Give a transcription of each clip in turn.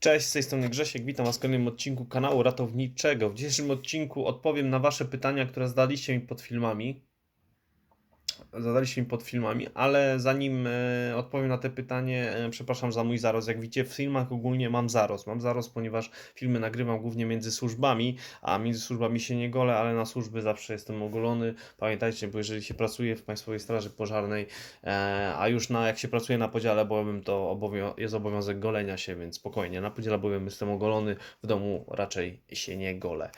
Cześć, z tej strony Grzesiek, witam Was w kolejnym odcinku kanału Ratowniczego. W dzisiejszym odcinku odpowiem na Wasze pytania, które zadaliście mi pod filmami. Zadaliście mi pod filmami, ale zanim e, odpowiem na te pytanie, e, przepraszam za mój zarost. Jak widzicie, w filmach ogólnie mam zarost. Mam zarost, ponieważ filmy nagrywam głównie między służbami, a między służbami się nie golę, ale na służby zawsze jestem ogolony. Pamiętajcie, bo jeżeli się pracuje w Państwowej Straży Pożarnej, e, a już na, jak się pracuje na podziale bojowym, to obowią jest obowiązek golenia się, więc spokojnie. Na podziale bojowym jestem ogolony, w domu raczej się nie golę.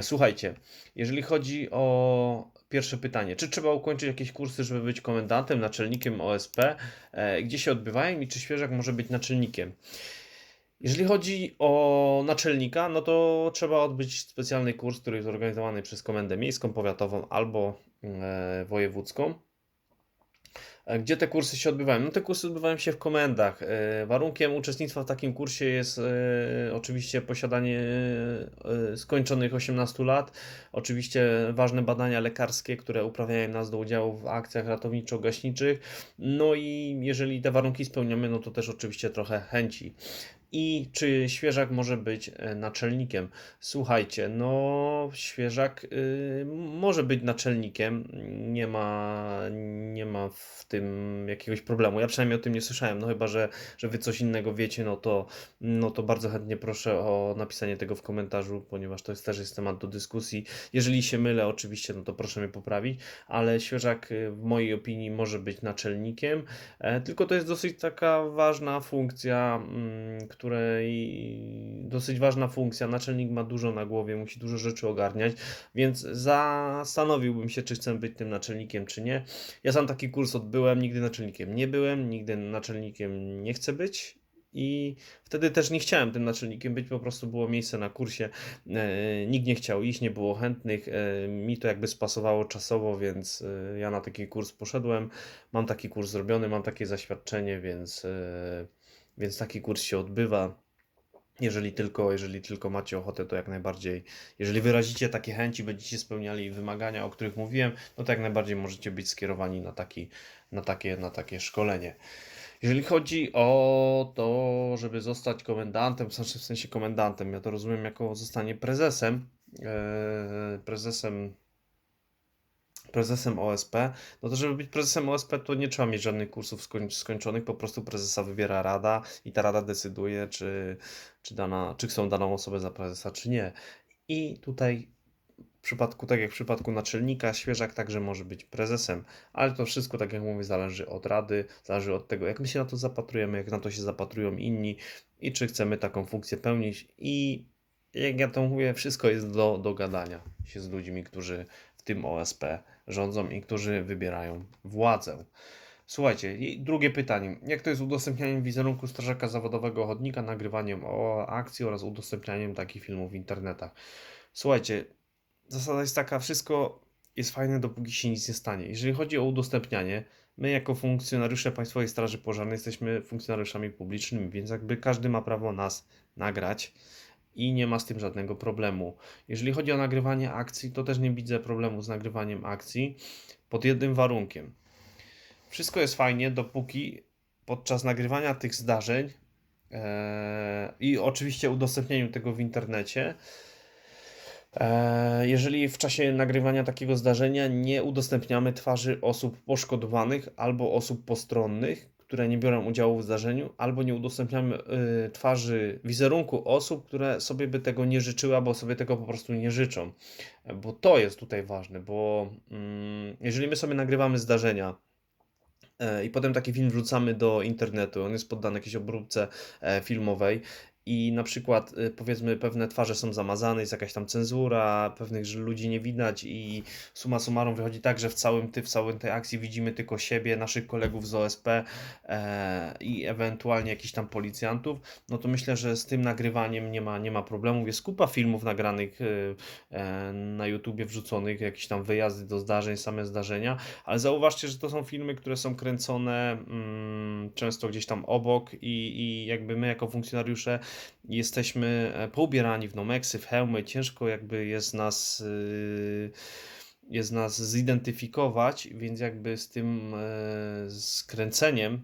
Słuchajcie, jeżeli chodzi o pierwsze pytanie, czy trzeba ukończyć jakieś kursy, żeby być komendantem, naczelnikiem OSP? E, Gdzie się odbywają i czy świeżak może być naczelnikiem? Jeżeli chodzi o naczelnika, no to trzeba odbyć specjalny kurs, który jest organizowany przez Komendę Miejską, Powiatową albo e, Wojewódzką. E, Gdzie te kursy się odbywają? No te kursy odbywają się w komendach. E, Warunkiem uczestnictwa w takim kursie jest e, oczywiście posiadanie skończonych 18 lat, oczywiście ważne badania lekarskie, które uprawiają nas do udziału w akcjach ratowniczo-gaśniczych. No i jeżeli te warunki spełniamy, no to też oczywiście trochę chęci. I czy świeżak może być e, naczelnikiem? Słuchajcie, no świeżak y, może być naczelnikiem, nie ma, nie ma w tym jakiegoś problemu. Ja przynajmniej o tym nie słyszałem, no chyba, że, że wy coś innego wiecie, no to, no to bardzo chętnie proszę o napisanie tego w komentarzu, ponieważ to jest też jest temat do dyskusji. Jeżeli się mylę, oczywiście, no to proszę mnie poprawić, ale świeżak y, w mojej opinii może być naczelnikiem, e, tylko to jest dosyć taka ważna funkcja, mm, której dosyć ważna funkcja. Naczelnik ma dużo na głowie, musi dużo rzeczy ogarniać, więc zastanowiłbym się, czy chcę być tym naczelnikiem, czy nie. Ja sam taki kurs odbyłem, nigdy naczelnikiem nie byłem, nigdy naczelnikiem nie chcę być. I wtedy też nie chciałem tym naczelnikiem być, po prostu było miejsce na kursie. E, nikt nie chciał iść, nie było chętnych. E, mi to jakby spasowało czasowo, więc e, ja na taki kurs poszedłem. Mam taki kurs zrobiony, mam takie zaświadczenie, więc, więc taki kurs się odbywa. Jeżeli tylko, jeżeli tylko macie ochotę, to jak najbardziej. Jeżeli wyrazicie takie chęci, będziecie spełniali wymagania, o których mówiłem, no to jak najbardziej możecie być skierowani na, taki, na, takie, na takie szkolenie. Jeżeli chodzi o to, żeby zostać komendantem, znaczy w sensie komendantem, ja to rozumiem jako zostanie prezesem, e, prezesem prezesem OSP, no to żeby być prezesem OSP, to nie trzeba mieć żadnych kursów skoń, skończonych, po prostu prezesa wybiera rada i ta rada decyduje, czy, czy, dana, czy chcą daną osobę za prezesa, czy nie. I tutaj w przypadku, tak jak w przypadku naczelnika, świeżak także może być prezesem, ale to wszystko, tak jak mówię, zależy od rady, zależy od tego, jak my się na to zapatrujemy, jak na to się zapatrują inni i czy chcemy taką funkcję pełnić. I jak ja to mówię, wszystko jest do, do gadania się z ludźmi, którzy w tym OSP rządzą i którzy wybierają władzę. Słuchajcie, i drugie pytanie. Jak to jest udostępnianiem wizerunku strażaka zawodowego ochotnika, nagrywaniem o akcji oraz udostępnianiem takich filmów w internetach? Słuchajcie, zasada jest taka, wszystko jest fajne, dopóki się nic nie stanie. Jeżeli chodzi o udostępnianie, my jako funkcjonariusze Państwowej Straży Pożarnej jesteśmy funkcjonariuszami publicznymi, więc jakby każdy ma prawo nas nagrać i nie ma z tym żadnego problemu. Jeżeli chodzi o nagrywanie akcji, to też nie widzę problemu z nagrywaniem akcji pod jednym warunkiem. Wszystko jest fajnie, dopóki podczas nagrywania tych zdarzeń e, i oczywiście udostępnieniu tego w internecie, e, jeżeli w czasie nagrywania takiego zdarzenia nie udostępniamy twarzy osób poszkodowanych albo osób postronnych, które nie biorą udziału w zdarzeniu, albo nie udostępniamy y, twarzy wizerunku osób, które sobie by tego nie życzyły, albo sobie tego po prostu nie życzą. Bo to jest tutaj ważne, bo mm, jeżeli my sobie nagrywamy zdarzenia, e, i potem taki film wrzucamy do internetu, on jest poddany jakiejś obróbce e, filmowej i na przykład y, powiedzmy pewne twarze są zamazane, jest jakaś tam cenzura, pewnych ludzi nie widać i summa summarum wychodzi tak, że w całym, ty, w całej tej akcji widzimy tylko siebie, naszych kolegów z OSP e, i ewentualnie jakichś tam policjantów, no to myślę, że z tym nagrywaniem nie ma, nie ma problemu. Jest kupa filmów nagranych y, e, na YouTubie wrzuconych, jakieś tam wyjazdy do zdarzeń, same zdarzenia, ale zauważcie, że to są filmy, które są kręcone mm, często gdzieś tam obok i, i jakby my jako funkcjonariusze jesteśmy e, poubierani w nomeksy, w hełmy, ciężko jakby jest nas yy, jest nas zidentyfikować, więc jakby z tym e, skręceniem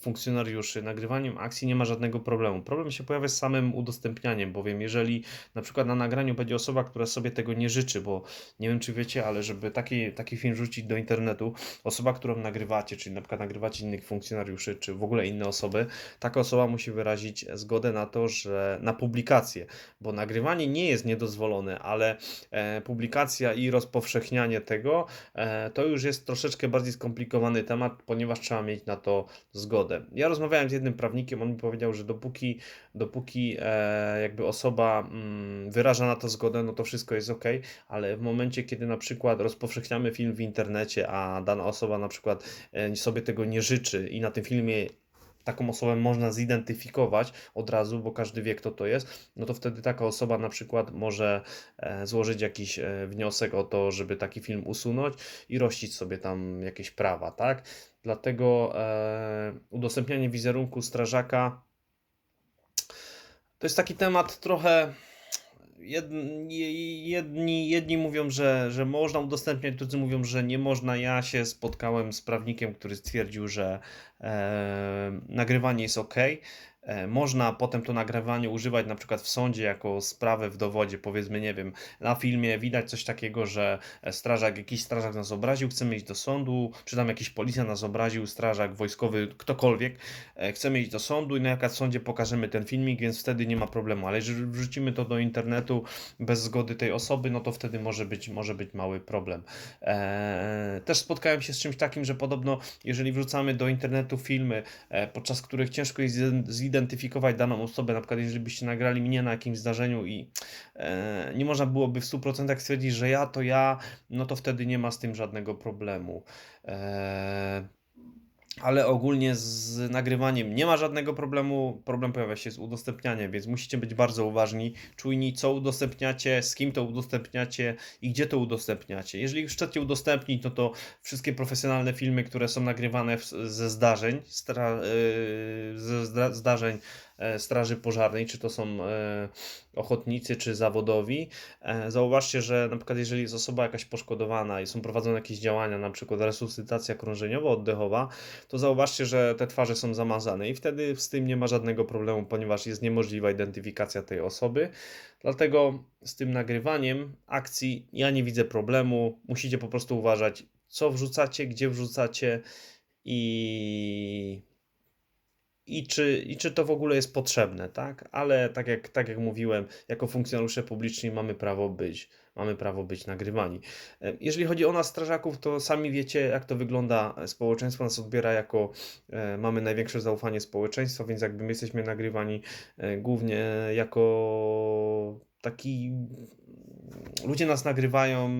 funkcjonariuszy nagrywaniem akcji nie ma żadnego problemu. Problem się pojawia z samym udostępnianiem, bowiem jeżeli na przykład na nagraniu będzie osoba, która sobie tego nie życzy, bo nie wiem czy wiecie, ale żeby taki, taki film rzucić do internetu, osoba, którą nagrywacie, czyli na przykład nagrywacie innych funkcjonariuszy, czy w ogóle inne osoby, taka osoba musi wyrazić zgodę na to, że na publikację, bo nagrywanie nie jest niedozwolone, ale e, publikacja i rozpowszechnianie tego e, to już jest troszeczkę bardziej skomplikowany temat, ponieważ trzeba mieć na to zgodę. Ja rozmawiałem z jednym prawnikiem, on mi powiedział, że dopóki, dopóki e, jakby osoba mm, wyraża na to zgodę, no to wszystko jest ok, ale w momencie, kiedy na przykład rozpowszechniamy film w internecie, a dana osoba na przykład e, sobie tego nie życzy i na tym filmie taką osobę można zidentyfikować od razu, bo każdy wie, kto to jest, no to wtedy taka osoba na przykład może e, złożyć jakiś e, wniosek o to, żeby taki film usunąć i rościć sobie tam jakieś prawa, tak? Dlatego e, udostępnianie wizerunku strażaka to jest taki temat trochę. Jedni, jedni, jedni mówią, że, że można udostępniać, drudzy mówią, że nie można. Ja się spotkałem z prawnikiem, który stwierdził, że e, nagrywanie jest ok. E, można potem to nagrywanie używać na przykład w sądzie jako sprawę w dowodzie, powiedzmy, nie wiem, na filmie widać coś takiego, że strażak, jakiś strażak nas obraził, chcemy iść do sądu, czy tam jakiś policjant nas obraził, strażak wojskowy, ktokolwiek, e, chcemy iść do sądu i na jaka sądzie pokażemy ten filmik, więc wtedy nie ma problemu, ale jeżeli wrzucimy to do internetu bez zgody tej osoby, no to wtedy może być, może być mały problem. Eee, też spotkałem się z czymś takim, że podobno jeżeli wrzucamy do internetu filmy, e, podczas których ciężko jest zidentyfikować zidentyfikować daną osobę, na przykład jeżeli byście nagrali mnie na jakimś zdarzeniu i e, nie można byłoby w 100% stwierdzić, że ja to ja, no to wtedy nie ma z tym żadnego problemu. E, ale ogólnie z nagrywaniem nie ma żadnego problemu. Problem pojawia się z udostępnianiem, więc musicie być bardzo uważni, czujni, co udostępniacie, z kim to udostępniacie i gdzie to udostępniacie. Jeżeli chcecie udostępnić, no to wszystkie profesjonalne filmy, które są nagrywane ze zdarzeń, stra, yy, ze zdarzeń Straży Pożarnej, czy to są e, ochotnicy, czy zawodowi. E, zauważcie, że na przykład jeżeli jest osoba jakaś poszkodowana i są prowadzone jakieś działania, na przykład resuscytacja krążeniowo-oddechowa, to zauważcie, że te twarze są zamazane i wtedy z tym nie ma żadnego problemu, ponieważ jest niemożliwa identyfikacja tej osoby. Dlatego z tym nagrywaniem akcji ja nie widzę problemu. Musicie po prostu uważać, co wrzucacie, gdzie wrzucacie i i czy, i czy to w ogóle jest potrzebne, tak? Ale tak jak, tak jak mówiłem, jako funkcjonariusze publiczni mamy prawo być, mamy prawo być nagrywani. E, jeżeli chodzi o nas, strażaków, to sami wiecie, jak to wygląda. Społeczeństwo nas odbiera jako, e, mamy największe zaufanie społeczeństwa, więc jakby my jesteśmy nagrywani e, głównie jako taki ludzie nas nagrywają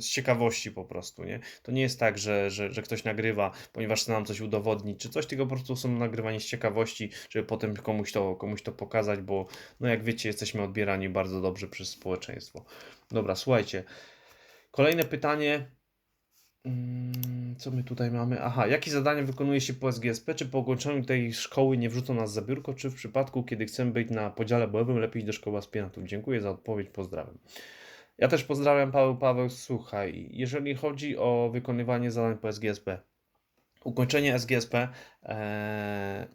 z ciekawości po prostu, nie? To nie jest tak, że, że, że ktoś nagrywa, ponieważ chce nam coś udowodnić, czy coś, tylko po prostu są nagrywani z ciekawości, żeby potem komuś to, komuś to pokazać, bo no jak wiecie, jesteśmy odbierani bardzo dobrze przez społeczeństwo. Dobra, słuchajcie. Kolejne pytanie. Mm, co my tutaj mamy? Aha, jakie zadania wykonuje się po SGSP? Czy po ukończeniu tej szkoły nie wrzucą nas za biurko, czy w przypadku, kiedy chcemy być na podziale bojowym, lepiej do szkoły aspirantów? Dziękuję za odpowiedź, pozdrawiam. Ja też pozdrawiam Paweł. Paweł, słuchaj, jeżeli chodzi o wykonywanie zadań po SGSP, ukończenie SGSP, e,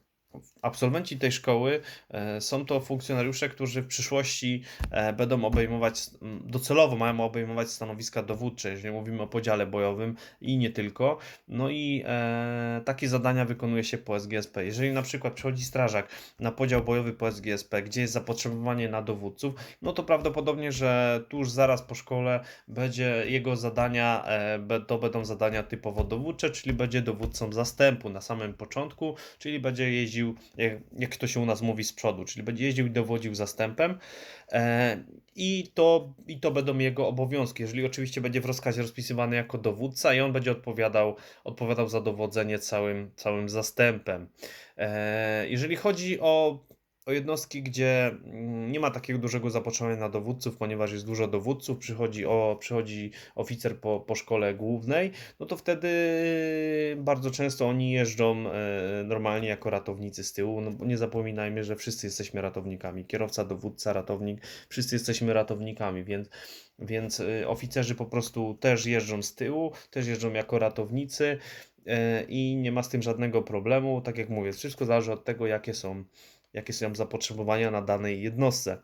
Absolwenci tej szkoły e, są to funkcjonariusze, którzy w przyszłości e, będą obejmować, docelowo mają obejmować stanowiska dowódcze, jeżeli mówimy o podziale bojowym i nie tylko. No i e, takie zadania wykonuje się po SGSP. Jeżeli na przykład przychodzi strażak na podział bojowy po SGSP, gdzie jest zapotrzebowanie na dowódców, no to prawdopodobnie, że tuż zaraz po szkole będzie jego zadania, to będą zadania typowo dowódcze, czyli będzie dowódcą zastępu na samym początku, czyli będzie jeździł jeździł, jak, jak to się u nas mówi, z przodu, czyli będzie jeździł i dowodził zastępem. E, i, to, I to będą jego obowiązki. Jeżeli oczywiście będzie w rozkazie rozpisywany jako dowódca i on będzie odpowiadał, odpowiadał za dowodzenie całym, całym zastępem. E, jeżeli chodzi o o jednostki, gdzie mm, nie ma takiego dużego zapotrzebowania na dowódców, ponieważ jest dużo dowódców, przychodzi, o, przychodzi oficer po, po szkole głównej, no to wtedy bardzo często oni jeżdżą e, normalnie jako ratownicy z tyłu, no nie zapominajmy, że wszyscy jesteśmy ratownikami, kierowca, dowódca, ratownik, wszyscy jesteśmy ratownikami, więc więc y, oficerzy po prostu też jeżdżą z tyłu, też jeżdżą jako ratownicy. e, i nie ma z tym żadnego problemu. Tak jak mówię, wszystko zależy od tego, jakie są, jakie są zapotrzebowania na danej jednostce.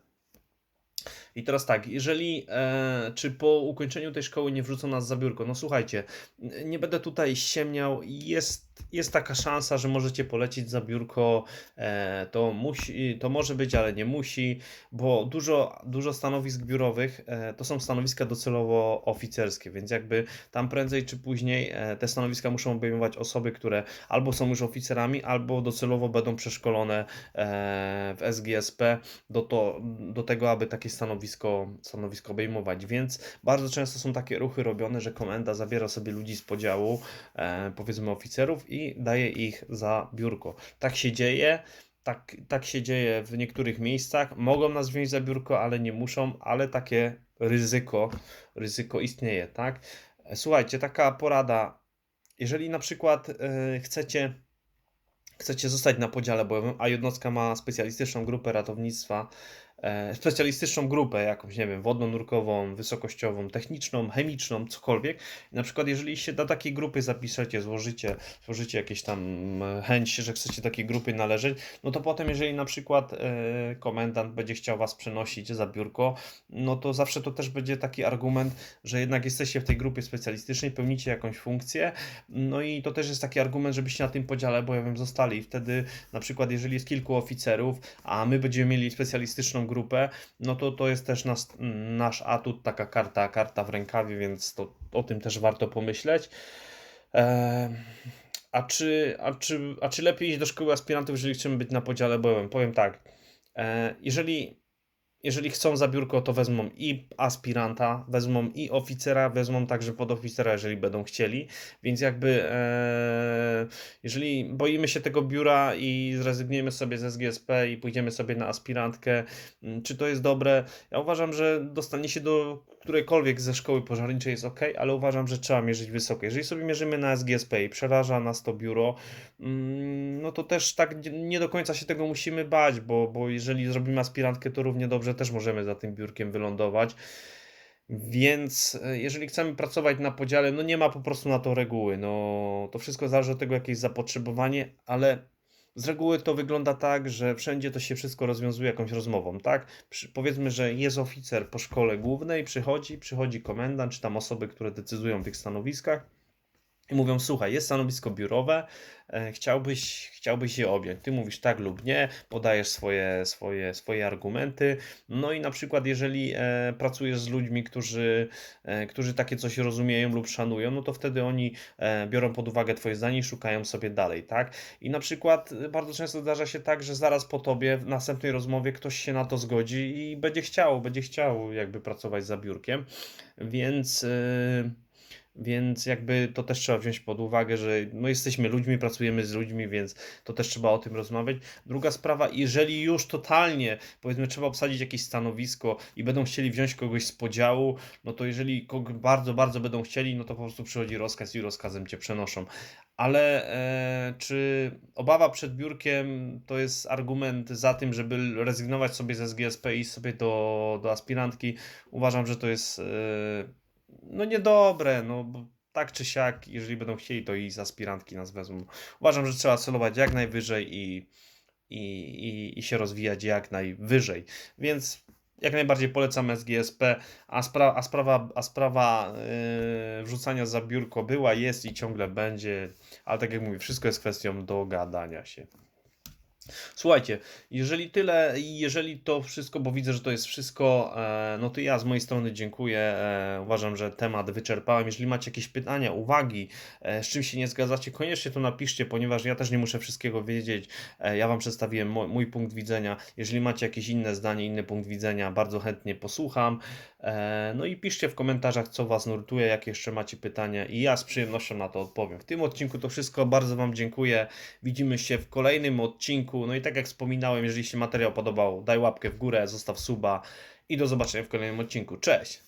I teraz tak, jeżeli, e, czy po ukończeniu tej szkoły nie wrzucą nas za biurko? No słuchajcie, nie będę tutaj ściemniał, jest, jest taka szansa, że możecie polecić za biurko, e, to musi, to może być, ale nie musi, bo dużo, dużo stanowisk biurowych e, to są stanowiska docelowo oficerskie, więc jakby tam prędzej czy później e, te stanowiska muszą obejmować osoby, które albo są już oficerami, albo docelowo będą przeszkolone w SGSP do, to, do tego, aby takie stanowisko, stanowisko obejmować. Więc bardzo często są takie ruchy robione, że komenda zabiera sobie ludzi z podziału, powiedzmy oficerów i daje ich za biurko. Tak się dzieje. Tak, tak się dzieje w niektórych miejscach. Mogą nas wziąć za biurko, ale nie muszą, ale takie ryzyko, ryzyko istnieje, tak? Słuchajcie, taka porada. Jeżeli na przykład e, chcecie chcecie zostać na podziale bojowym, a jednostka ma specjalistyczną grupę ratownictwa, specjalistyczną grupę jakąś, nie wiem, wodno-nurkową, wysokościową, techniczną, chemiczną, cokolwiek. Na przykład, jeżeli się do takiej grupy zapiszecie, złożycie, złożycie jakieś tam e, chęć, że chcecie do takiej grupy należeć, no to potem, jeżeli na przykład e, komendant będzie chciał was przenosić za biurko, no to zawsze to też będzie taki argument, że jednak jesteście w tej grupie specjalistycznej, pełnicie jakąś funkcję, no i to też jest taki argument, żebyście na tym podziale bojowym zostali. I wtedy, na przykład, jeżeli jest kilku oficerów, a my będziemy mieli specjalistyczną grupę, no to to jest też nas, nasz atut, taka karta, karta w rękawie, więc to o tym też warto pomyśleć. Eee, a czy, a, czy, a czy lepiej iść do szkoły aspirantów, jeżeli chcemy być na podziale bojowym? Powiem tak. E, jeżeli, jeżeli chcą za biurko, to wezmą i aspiranta, wezmą i oficera, wezmą także podoficera, jeżeli będą chcieli. Więc jakby e, jeżeli boimy się tego biura i zrezygnujemy sobie ze SGSP i pójdziemy sobie na aspirantkę, m, czy to jest dobre? Ja uważam, że dostanie się do którejkolwiek ze szkoły pożarniczej jest ok, ale uważam, że trzeba mierzyć wysoko. Jeżeli sobie mierzymy na SGSP i przeraża nas to biuro, mm, no to też tak nie- do końca się tego musimy bać, bo, bo jeżeli zrobimy aspirantkę, to równie dobrze też możemy za tym biurkiem wylądować. Więc e, jeżeli chcemy pracować na podziale, no nie ma po prostu na to reguły. No, to wszystko zależy od tego, jakie jest zapotrzebowanie, ale z reguły to wygląda tak, że wszędzie to się wszystko rozwiązuje jakąś rozmową, tak? Przy, powiedzmy, że jest oficer po szkole głównej, przychodzi, przychodzi komendant, czy tam osoby, które decydują o tych stanowiskach i mówią, słuchaj, jest stanowisko biurowe, e, chciałbyś, chciałbyś je objąć. Ty mówisz tak lub nie, podajesz swoje, swoje, swoje argumenty. No i na przykład, jeżeli e, pracujesz z ludźmi, którzy, e, którzy takie coś rozumieją lub szanują, no to wtedy oni biorą pod uwagę Twoje zdanie i szukają sobie dalej, tak? I na przykład bardzo często zdarza się tak, że zaraz po Tobie w następnej rozmowie ktoś się na to zgodzi i będzie chciał, będzie chciał jakby pracować za biurkiem, więc... e, więc jakby to też trzeba wziąć pod uwagę, że no jesteśmy ludźmi, pracujemy z ludźmi, więc to też trzeba o tym rozmawiać. Druga sprawa, jeżeli już totalnie, powiedzmy, trzeba obsadzić jakieś stanowisko i będą chcieli wziąć kogoś z podziału, no to jeżeli kogo bardzo, bardzo będą chcieli, no to po prostu przychodzi rozkaz i rozkazem cię przenoszą. Ale e, czy obawa przed biurkiem to jest argument za tym, żeby rezygnować sobie ze SGSP i sobie do, do aspirantki? Uważam, że to jest. E, no niedobre, no bo tak czy siak, jeżeli będą chcieli, to i z aspirantki nas wezmą. Uważam, że trzeba celować jak najwyżej i, i, i, i się rozwijać jak najwyżej. Więc jak najbardziej polecam SGSP, a, spra a sprawa, a sprawa yy, wrzucania za biurko była, jest i ciągle będzie, ale tak jak mówię, wszystko jest kwestią dogadania się. Słuchajcie, jeżeli tyle i jeżeli to wszystko, bo widzę, że to jest wszystko, e, no to ja z mojej strony dziękuję. E, uważam, że temat wyczerpałem. Jeżeli macie jakieś pytania, uwagi, e, z czym się nie zgadzacie, koniecznie to napiszcie, ponieważ ja też nie muszę wszystkiego wiedzieć. Ja Wam przedstawiłem mój punkt widzenia. Jeżeli macie jakieś inne zdanie, inny punkt widzenia, bardzo chętnie posłucham. No i piszcie w komentarzach, co Was nurtuje, jakie jeszcze macie pytania i ja z przyjemnością na to odpowiem. W tym odcinku to wszystko. Bardzo Wam dziękuję. Widzimy się w kolejnym odcinku. No i tak jak wspominałem, jeżeli się materiał podobał, daj łapkę w górę, zostaw suba i do zobaczenia w kolejnym odcinku. Cześć!